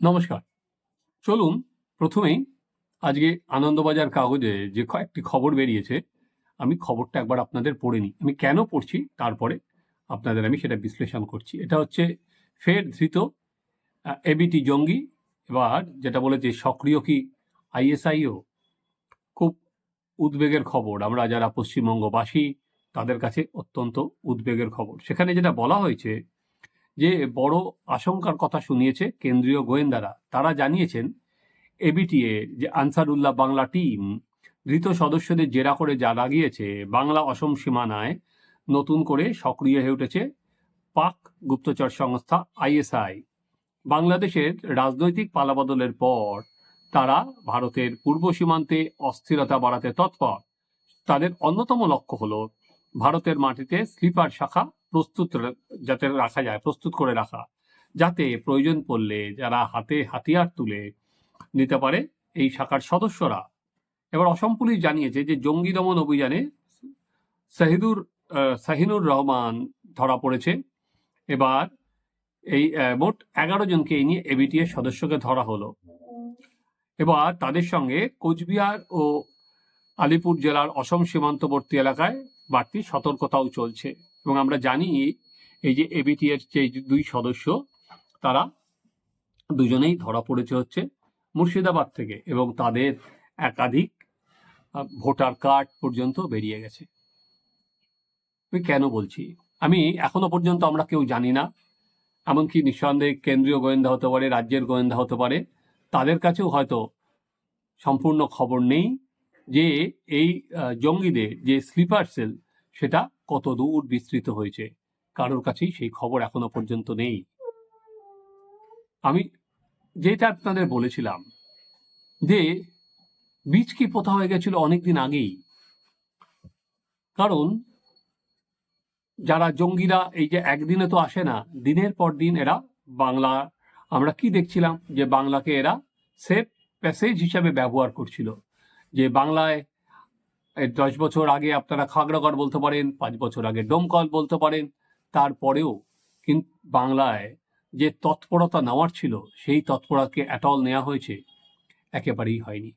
নমস্কার। চলুন, প্রথমেই আজকে আনন্দবাজার কাগজে যে কয়েকটি খবর বেরিয়েছে, আমি খবরটা একবার আপনাদের পড়ে নিই। আমি কেন পড়ছি, তারপরে আপনাদের আমি সেটা বিশ্লেষণ করছি। এটা হচ্ছে ফের ধৃত এবিটি জঙ্গি, এবার যেটা বলেছে সক্রিয় কি আইএসআইও? খুব উদ্বেগের খবর। আমরা যারা পশ্চিমবঙ্গবাসী, তাদের কাছে অত্যন্ত উদ্বেগের খবর। সেখানে যেটা বলা হয়েছে যে বড় আশঙ্কার কথা শুনিয়েছে কেন্দ্রীয় গোয়েন্দারা, তারা জানিয়েছেন এবিটিএ যে আনসারুল্লাহ বাংলা টিম ধৃত সদস্যদের জেরা করে জানা গিয়েছে বাংলা অসম সীমানায় নতুন করে সক্রিয় হয়ে উঠেছে পাক গুপ্তচর সংস্থা আইএসআই বাংলাদেশের রাজনৈতিক পালাবদলের পর তারা ভারতের পূর্ব সীমান্তে অস্থিরতা বাড়াতে তৎপর। তাদের অন্যতম লক্ষ্য হলো ভারতের মাটিতে স্লিপার শাখা প্রস্তুত যাতে রাখা যায় প্রস্তুত করে রাখা। যাতে প্রয়োজন পড়লে যারা হাতে হাতিয়ার তুলে নিতে পারে এই শাখার সদস্যরা। এবার অসম পুলিশ জানিয়েছে যে জঙ্গি দমন অভিযানে শাহিদুর আহ, শাহিনুর রহমান ধরা পড়েছে। এবার এই মোট এগারো জনকে এই নিয়ে এবিটিএর সদস্যকে ধরা হলো। এবার তাদের সঙ্গে কোচবিহার ও আলিপুর জেলার অসম সীমান্তবর্তী এলাকায় বাড়তি সতর্কতাও চলছে। এবং আমরা জানি এই যে এবিটি এর যে দুই সদস্য, তারা দুজনেই ধরা পড়েছে হচ্ছে মুর্শিদাবাদ থেকে এবং তাদের একাধিক ভোটার কার্ড পর্যন্ত বেরিয়ে গেছে। আমি কেন বলছি? আমি এখনও পর্যন্ত আমরা কেউ জানি না, এমনকি নিঃসন্দেহে কেন্দ্রীয় গোয়েন্দা হতে পারে, রাজ্যের গোয়েন্দা হতে পারে, তাদের কাছেও হয়তো সম্পূর্ণ খবর নেই। যে এই জঙ্গিদের যে স্লিপার সেল, সেটা কত দূর বিস্তৃত হয়েছে? কারোর কাছেই সেই খবর এখনও পর্যন্ত নেই। আমি যেটা আপনাদের বলেছিলাম, যে বীজ কি পোতা হয়ে গেছিল অনেকদিন আগেই। কারণ যারা জঙ্গিরা এই যে একদিনে তো আসে না, দিনের পর দিন এরা বাংলা, আমরা কি দেখছিলাম যে বাংলাকে এরা সেফ প্যাসেজ হিসাবে ব্যবহার করছিল। যে বাংলায় দশ বছর আগে আপনারা খাগড়াগড় বলতে পারেন, পাঁচ বছর আগে ডোমকল বলতে পারেন, তারপরেও কিন্তু বাংলায় যে তৎপরতা নেওয়ার ছিল, সেই তৎপরতাকে অ্যাটল নেওয়া হয়েছে, একেবারেই হয়নি।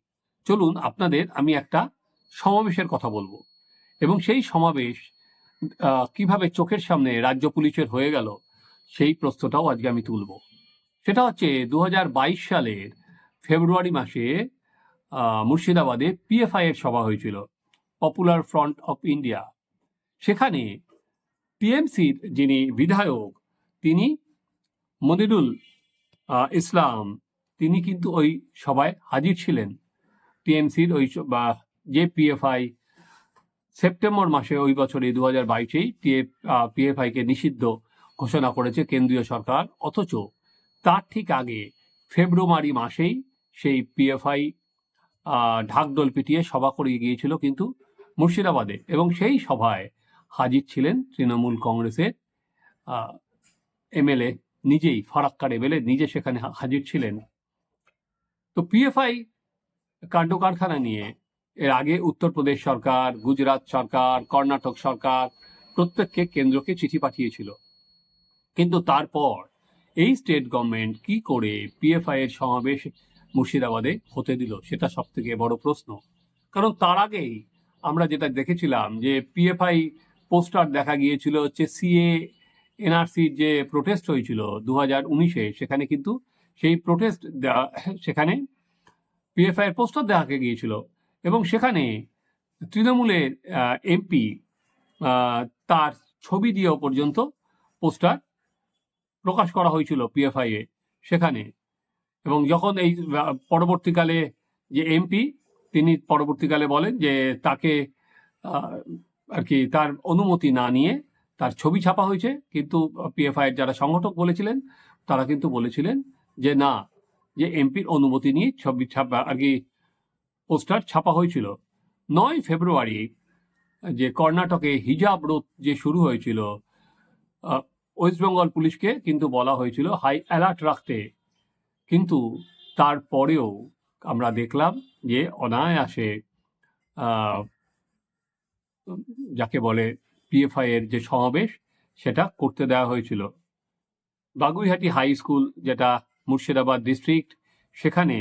চলুন আপনাদের আমি একটা সমাবেশের কথা বলব। এবং সেই সমাবেশ কীভাবে চোখের সামনে রাজ্য পুলিশের হয়ে গেল, সেই প্রশ্নটাও আজকে আমি তুলব। সেটা হচ্ছে দু হাজার বাইশ সালের ফেব্রুয়ারি মাসে মুর্শিদাবাদে পিএফআই এর সভা হয়েছিল পপুলার ফ্রন্ট অফ ইন্ডিয়া সেখানে টিএমসির যিনি বিধায়ক, তিনি মনিরুল ইসলাম, তিনি কিন্তু ওই সভায় হাজির ছিলেন। টিএমসির ওই যে পিএফআই সেপ্টেম্বর মাসে ওই বছরে দু হাজার বাইশেই পিএফআই কে নিষিদ্ধ ঘোষণা করেছে কেন্দ্রীয় সরকার। অথচ তার ঠিক আগে ফেব্রুয়ারি মাসেই সেই পিএফআই ঢাকডোল পিটিয়ে সভা করিয়ে গিয়েছিল কিন্তু মুর্শিদাবাদে এবং সেই সভায় হাজির ছিলেন তৃণমূল কংগ্রেসের এমএলএ নিজেই, ফারাক্কার এমএলএ নিজে সেখানে হাজির ছিলেন। তো পিএফআই কাণ্ড কারখানা নিয়ে এর আগে উত্তরপ্রদেশ সরকার, গুজরাট সরকার, কর্ণাটক সরকার প্রত্যেককে কেন্দ্রকে চিঠি পাঠিয়েছিল। কিন্তু তারপর এই স্টেট গভর্নমেন্ট কি করে পিএফআই এর সমাবেশ মুর্শিদাবাদে হতে দিল, সেটা সব থেকে বড় প্রশ্ন। কারণ তার আগেই আমরা যেটা দেখেছিলাম যে পিএফআই পোস্টার দেখা গিয়েছিল হচ্ছে সিএ এনআরসির যে প্রোটেস্ট হয়েছিল দু হাজার উনিশে, সেখানে কিন্তু সেই প্রোটেস্ট সেখানে পিএফআই এর পোস্টার দেখা গিয়েছিল। এবং সেখানে তৃণমূলের এমপি তার ছবি দিয়েও পর্যন্ত পোস্টার প্রকাশ করা হয়েছিল পিএফআই এ। সেখানে এবং যখন এই পরবর্তীকালে যে এমপি তিনি পরবর্তীকালে বলেন যে তাকে আর কি তার অনুমতি না নিয়ে তার ছবি ছাপা হয়েছে, কিন্তু পিএফআই এর যারা সংগঠক বলেছিলেন, তারা কিন্তু বলেছিলেন যে না, যে এমপির অনুমতি নিয়ে ছবি ছাপা, আর কি পোস্টার ছাপা হয়েছিল। নয় ফেব্রুয়ারি যে কর্ণাটকে হিজাব রোধ যে শুরু হয়েছিল ওয়েস্ট বেঙ্গল পুলিশকে কিন্তু বলা হয়েছিল, হাই অ্যালার্ট রাখতে। কিন্তু তারপরেও আমরা দেখলাম যে অনায়াসে যাকে বলে পিএফআই এর যে সমাবেশ, সেটা করতে দেওয়া হয়েছিল। বাগুইহাটি হাই স্কুল যেটা মুর্শিদাবাদ ডিস্ট্রিক্ট, সেখানে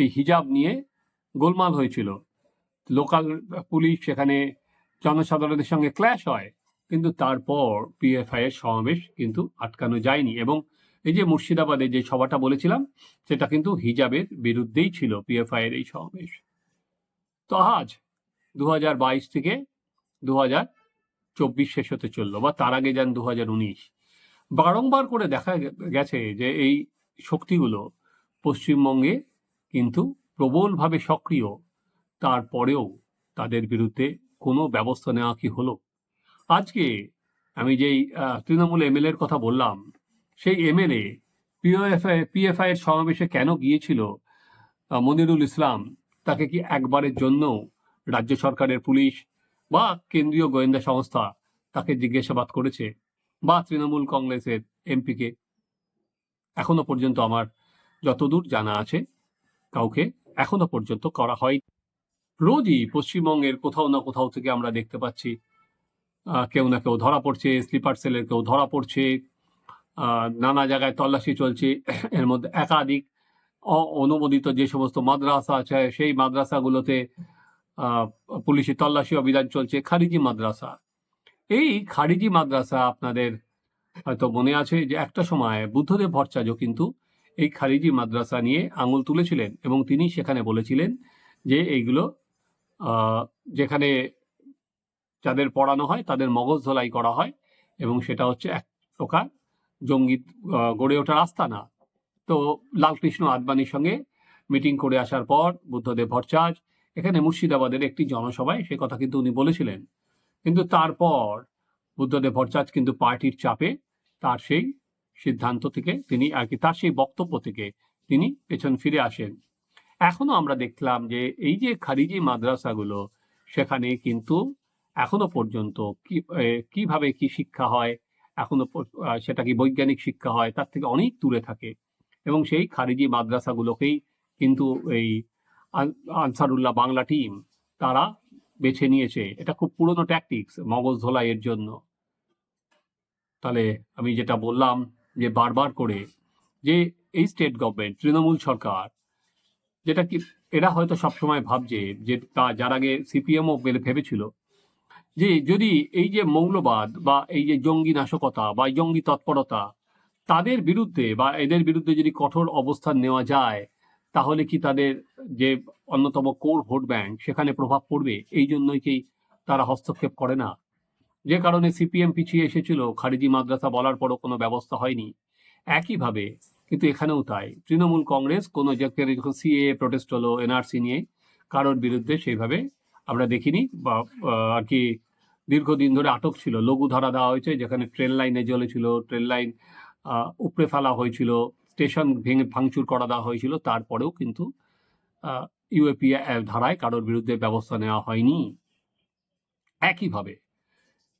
এই হিজাব নিয়ে গোলমাল হয়েছিল। লোকাল পুলিশ সেখানে জনসাধারণের সঙ্গে ক্ল্যাশ হয়, কিন্তু তারপর পিএফআই এর সমাবেশ কিন্তু আটকানো যায়নি এবং এই যে মুর্শিদাবাদে যে সভাটা বলেছিলাম, সেটা কিন্তু হিজাবের বিরুদ্ধেই ছিল পিএফআই এর এই সমাবেশ। তো আজ দু হাজার বাইশ থেকে দু চব্বিশ শেষ হতে চলল, বা তার আগে যান দু হাজার উনিশ। বারংবার করে দেখা গেছে যে এই শক্তিগুলো পশ্চিমবঙ্গে কিন্তু প্রবলভাবে সক্রিয়, তারপরেও তাদের বিরুদ্ধে কোনো ব্যবস্থা নেওয়া কি হলো? আজকে আমি যেই তৃণমূল এমএলএর কথা বললাম সেই এমএলএ পিওএফআই পিএফআই এর সমাবেশে কেন গিয়েছিল? মনিরুল ইসলাম, তাকে কি একবারের জন্য রাজ্য সরকারের পুলিশ বা কেন্দ্রীয় গোয়েন্দা সংস্থা তাকে জিজ্ঞাসাবাদ করেছে বা তৃণমূল কংগ্রেসের এমপিকে? এখনও পর্যন্ত আমার যতদূর জানা আছে, কাউকে এখনও পর্যন্ত করা হয় রোজই পশ্চিমবঙ্গের কোথাও না কোথাও থেকে আমরা দেখতে পাচ্ছি কেউ না কেউ ধরা পড়ছে, স্লিপার সেলের কেউ ধরা পড়ছে নানা জায়গায় তল্লাশি চলছে এর মধ্যে একাধিক অনুমোদিত যে সমস্ত মাদ্রাসা আছে সেই মাদ্রাসাগুলোতে আহ, পুলিশি তল্লাশি অভিযান চলছে খারিজি মাদ্রাসা। এই খারিজি মাদ্রাসা আপনাদের হয়তো মনে আছে যে একটা সময় বুদ্ধদেব ভট্টাচার্য কিন্তু এই খারিজি মাদ্রাসা নিয়ে আঙুল তুলেছিলেন এবং তিনি সেখানে বলেছিলেন যে এইগুলো যেখানে যাদের পড়ানো হয় তাদের মগজ ধোলাই করা হয় এবং সেটা হচ্ছে এক প্রকার জঙ্গি গড়ে ওঠার আস্তানা তো লালকৃষ্ণ আদবানির সঙ্গে মিটিং করে আসার পর বুদ্ধদেব ভট্টাচার্য এখানে মুর্শিদাবাদের একটি জনসভায় সে কথা কিন্তু উনি বলেছিলেন। কিন্তু তারপর বুদ্ধদেব ভট্টাচার্য কিন্তু পার্টির চাপে তার সেই সিদ্ধান্ত থেকে তিনি আর কি তার সেই বক্তব্য থেকে তিনি পেছন ফিরে আসেন। এখনও আমরা দেখলাম যে এই যে খারিজি মাদ্রাসাগুলো, সেখানে কিন্তু এখনও পর্যন্ত কি কীভাবে কি শিক্ষা হয় এখনও সেটা কি বৈজ্ঞানিক শিক্ষা হয়, তার থেকে অনেক দূরে থাকে। এবং সেই খারিজি মাদ্রাসাগুলোকেই কিন্তু এই আন- আনসারুল্লাহ বাংলা টিম তারা বেছে নিয়েছে। এটা খুব পুরনো ট্যাকটিক্স মগজ ধোলাইয়ের জন্য। তাহলে আমি যেটা বললাম যে বারবার করে যে এই স্টেট গভর্নমেন্ট তৃণমূল সরকার, যেটা কি, এরা হয়তো সবসময় ভাবছে যে তা যার আগে সিপিএমও ভেবেছিল যে যদি এই যে মৌলবাদ বা এই যে জঙ্গি নাশকতা বা জঙ্গি তৎপরতা তাদের বিরুদ্ধে বা এদের বিরুদ্ধে যদি কঠোর অবস্থান নেওয়া যায়, তাহলে কি তাদের যে অন্যতম কোর ভোট ব্যাংক সেখানে প্রভাব পড়বে? এই জন্যই কি তারা হস্তক্ষেপ করে না? যে কারণে সিপিএম পিছিয়ে এসেছিল, খারিজি মাদ্রাসা বলার পরও কোনো ব্যবস্থা হয়নি। একইভাবে কিন্তু এখানেও তাই, তৃণমূল কংগ্রেস কোনো যখন সিএ প্রোটেস্ট হলো, এনআরসি নিয়ে, কারোর বিরুদ্ধে সেইভাবে আমরা দেখিনি বা আর কি দীর্ঘদিন ধরে আটক ছিল। লঘু ধরা দেওয়া হয়েছে, যেখানে ট্রেন লাইনে জ্বলেছিল, ট্রেন লাইন উপড়ে ফেলা হয়েছিল, স্টেশন ভেঙে ভাঙচুর করা দেওয়া হয়েছিল। তারপরেও কিন্তু ইউএপি ধারায় কারোর বিরুদ্ধে ব্যবস্থা নেওয়া হয়নি। একইভাবে,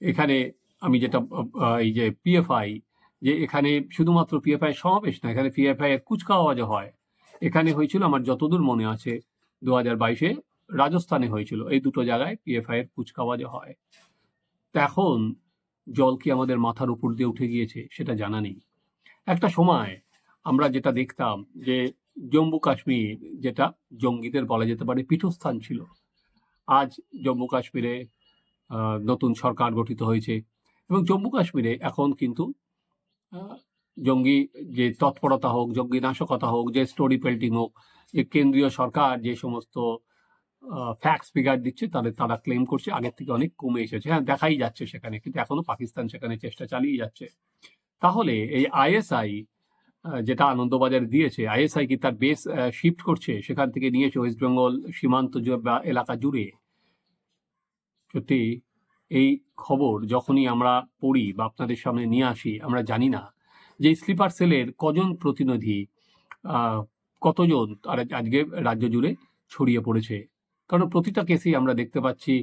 এখানে আমি যেটা এই যে পিএফআই, যে এখানে শুধুমাত্র পিএফআই সমাবেশ না, এখানে পিএফআই এর কুচকাওয়াজও হয়। এখানে হয়েছিল, আমার যতদূর মনে আছে, দু হাজার বাইশে রাজস্থানে হয়েছিল। এই দুটো জায়গায় পিএফআই এর কুচকাওয়াজও হয়। তো এখন জল কি আমাদের মাথার উপর দিয়ে উঠে গিয়েছে সেটা জানা নেই। একটা সময় আমরা যেটা দেখতাম যে জম্মু কাশ্মীর যেটা জঙ্গিদের বলা যেতে পারে পীঠস্থান ছিল, আজ জম্মু কাশ্মীরে নতুন সরকার গঠিত হয়েছে এবং জম্মু কাশ্মীরে এখন কিন্তু জঙ্গি যে তৎপরতা হোক, জঙ্গি নাশকতা হোক, যে স্টোরি পেল্টিং হোক, যে কেন্দ্রীয় সরকার যে সমস্ত ফ্যাক্স ফিগার দিচ্ছে, তাদের, তারা ক্লেম করছে, আগের থেকে অনেক কমে এসেছে। হ্যাঁ দেখাই যাচ্ছে সেখানে, কিন্তু এখনও পাকিস্তান সেখানে চেষ্টা চালিয়ে যাচ্ছে। তাহলে এই আইএসআই যেটা আনন্দবাজার দিয়েছে আইএসআই কি তার বেস শিফট করছে সেখান থেকে নিয়েছে ওয়েস্ট বেঙ্গল সীমান্ত এলাকা জুড়ে? সত্যি, এই খবর যখনই আমরা পড়ি বা আপনাদের সামনে নিয়ে আসি, আমরা জানি না যে স্লিপার সেলের কজন প্রতিনিধি কতজন আজকে রাজ্য জুড়ে ছড়িয়ে পড়েছে। কারণ প্রতিটা কেসেই আমরা দেখতে পাচ্ছি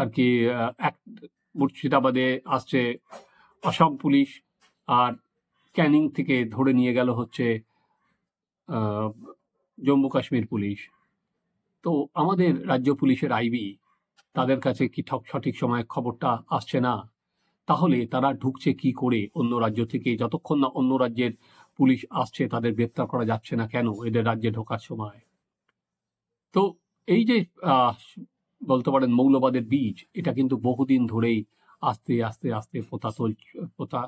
আর কি এক মুর্শিদাবাদে আসছে অসম পুলিশ আর ক্যানিং থেকে ধরে নিয়ে গেল হচ্ছে জম্মু কাশ্মীর পুলিশ। তো আমাদের রাজ্য পুলিশের আইবি তাদের কাছে কি ঠক সঠিক সময়ে খবরটা আসছে না? তাহলে তারা ঢুকছে কি করে? অন্য রাজ্য থেকে যতক্ষণ না অন্য রাজ্যের পুলিশ আসছে তাদের গ্রেপ্তার করা যাচ্ছে না কেন? এদের রাজ্যে ঢোকার সময়। তো এই যে বলতে পারেন মৌলবাদের বীজ, এটা কিন্তু বহুদিন ধরেই আস্তে আস্তে আস্তে পোতা চল, পোতা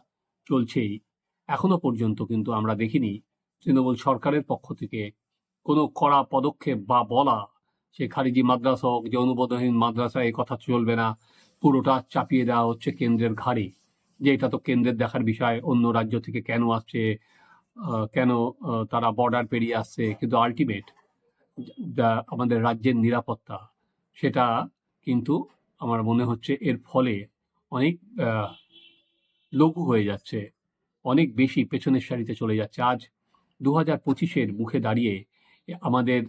চলছেই। এখনও পর্যন্ত কিন্তু আমরা দেখিনি তৃণমূল সরকারের পক্ষ থেকে কোনো কড়া পদক্ষেপ বা বলা সে খারিজি মাদ্রাসা হোক, যে অনুবোধহীন মাদ্রাসা এই কথা চলবে না, পুরোটা চাপিয়ে দেওয়া হচ্ছে কেন্দ্রের ঘাড়ে। যে এটা তো কেন্দ্রের দেখার বিষয়, অন্য রাজ্য থেকে কেন আসছে কেন তারা বর্ডার পেরিয়ে আসছে, কিন্তু আলটিমেট আমাদের রাজ্যের নিরাপত্তা, সেটা কিন্তু আমার মনে হচ্ছে এর ফলে অনেক লঘু হয়ে যাচ্ছে, অনেক বেশি পেছনের সারিতে চলে যাচ্ছে। আজ দু হাজার পঁচিশের মুখে দাঁড়িয়ে আমাদের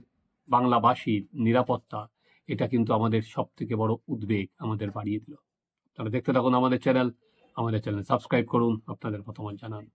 বাংলাভাষীর নিরাপত্তা, এটা কিন্তু আমাদের সব থেকে বড় উদ্বেগ আমাদের বাড়িয়ে দিল। তাহলে দেখতে থাকুন আমাদের চ্যানেল আমাদের চ্যানেল সাবস্ক্রাইব করুন, আপনাদের মতামত জানান।